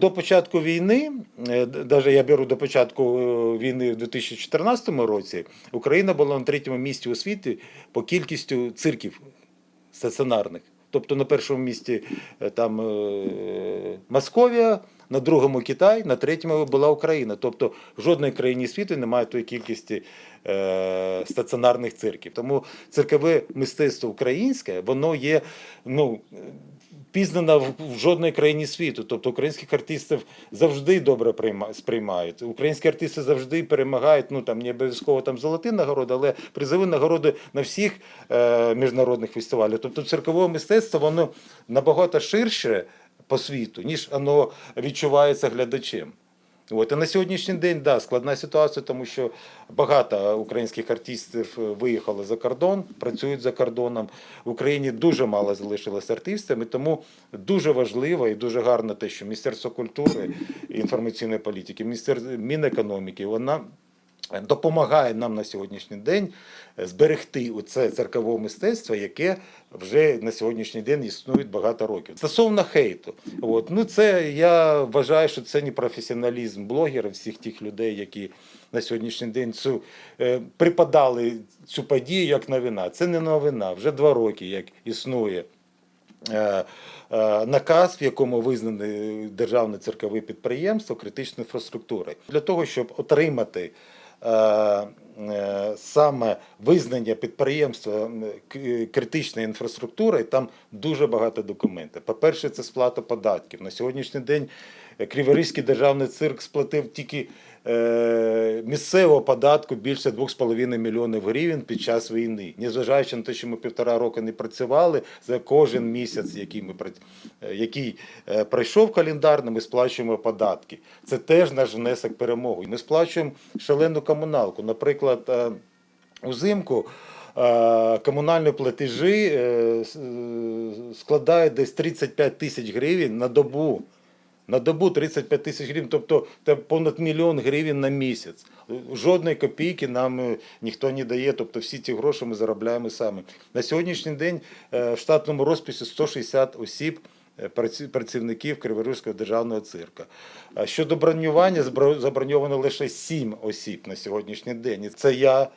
До початку війни, навіть я беру до початку е, війни в 2014 році, Україна була на третьому місці у світі по кількістю цирків стаціонарних. Тобто на першому місці е, там е, Московія, на другому Китай, на третьому була Україна. Тобто в жодній країні світу немає тої кількості е, стаціонарних цирків. Тому циркове мистецтво українське, воно є ну, пізнана в жодній країні світу. Тобто українських артистів завжди добре прийма- сприймають. Українські артисти завжди перемагають. Ну там не обов'язково там золоті нагороди, але призові нагороди на всіх е, міжнародних фестивалях. Тобто циркове мистецтво воно набагато ширше по світу, ніж воно відчувається глядачем. От, і на сьогоднішній день да, складна ситуація, тому що багато українських артистів е, виїхали за кордон, працюють за кордоном. В Україні дуже мало залишилось артистами, тому дуже важливо і дуже гарно те, що Міністерство культури і інформаційної політики, Міністерство Мінекономіки, вона допомагає нам на сьогоднішній день зберегти оце церкове мистецтво, яке вже на сьогоднішній день існує багато років. Стосовно хейту, от, ну це я вважаю, що це не професіоналізм блогерів, всіх тих людей, які на сьогоднішній день цю е, припадали цю подію як новина. Це не новина. Вже два роки, як існує е, е, наказ, в якому визнані державне церкове підприємство критичної інфраструктури. Для того, щоб отримати е, е, саме визнання підприємства критичної інфраструктури, там дуже багато документів. По-перше, це сплата податків. На сьогоднішній день Криворізький державний цирк сплатив тільки е, місцевого податку більше 2,5 мільйонів гривень під час війни. Незважаючи на те, що ми півтора року не працювали, за кожен місяць, який ми е, який е, пройшов календарно, ми сплачуємо податки. Це теж наш внесок в перемогу. Ми сплачуємо шалену комуналку. Наприклад, узимку. Комунальні платежі складають десь 35 тисяч гривень на добу. На добу 35 тисяч гривень, тобто це понад мільйон гривень на місяць. Жодної копійки нам е, ніхто не дає, тобто всі ці гроші ми заробляємо самі. На сьогоднішній день е, в штатному розписі 160 осіб. е, Працівників Криворізького державного цирка. Щодо бронювання, заброньовано лише 7 осіб на сьогоднішній день. Це я,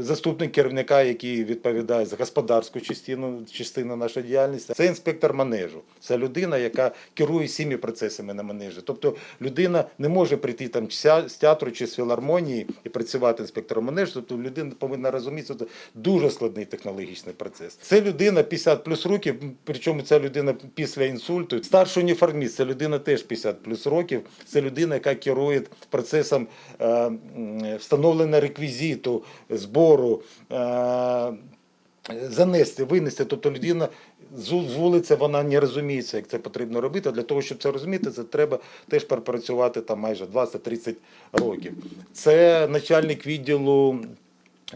заступник керівника, який відповідає за господарську частину, частину нашої діяльності. Це інспектор манежу. Це людина, яка керує всіми процесами на манежі. Тобто людина не може прийти там з театру чи з філармонії і працювати інспектором манежу. Тобто людина повинна розуміти, що це дуже складний технологічний процес. Це людина 50 плюс років, причому ця людина після інсульту. Старший уніформіст, це людина теж 50 плюс років. Це людина, яка керує процесом е, м, встановлення збору. Е, занести, винести. Тобто людина з вулиці вона не розуміється, як це потрібно робити. А для того, щоб це розуміти, це треба теж пропрацювати там майже 20-30 років. Це начальник відділу.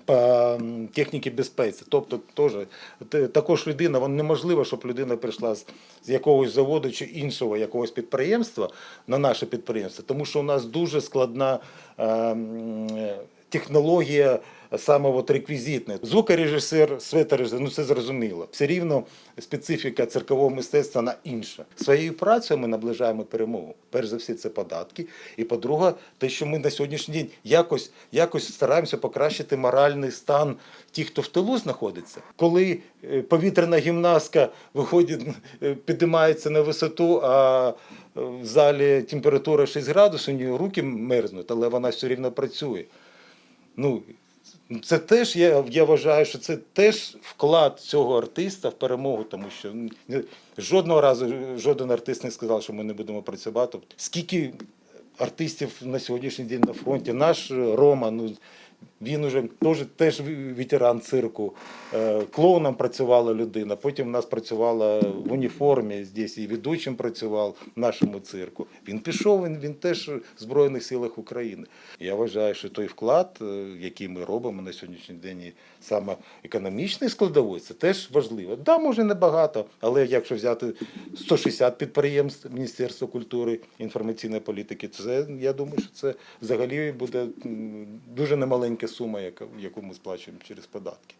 По техніки безпеці, тобто теж також людина, вон неможливо, щоб людина прийшла з, якогось заводу чи іншого якогось підприємства на наше підприємство, тому що у нас дуже складна е, технологія саме от реквізитне. Звукорежисер, светорежисер, ну це зрозуміло. Все рівно специфіка циркового мистецтва вона інша. Своєю працею ми наближаємо перемогу. Перш за все, це податки. І по-друге, те, що ми на сьогоднішній день якось, якось стараємося покращити моральний стан тих, хто в тилу знаходиться. Коли е, повітряна гімнастка виходить, е, підіймається на висоту, а е, в залі температура 6 градусів, у нього руки мерзнуть, але вона все рівно працює. Ну, це теж я, я вважаю, що це теж вклад цього артиста в перемогу, тому що жодного разу жоден артист не сказав, що ми не будемо працювати. Тобто, Скільки артистів на сьогоднішній день на фронті? Наш Рома, ну він уже теж, теж ветеран цирку. Е, Клоуном працювала людина. Потім в нас працювала в уніформі, здесь і ведучим працював в нашому цирку. Він пішов, він, він теж в Збройних силах України. Я вважаю, що той вклад, е, який ми робимо на сьогоднішній день, саме економічний складовий, це теж важливо. Да, може небагато, але якщо взяти 160 підприємств Міністерства культури інформаційної політики, це я думаю, що це взагалі буде дуже маленька сума, яку ми сплачуємо через податки.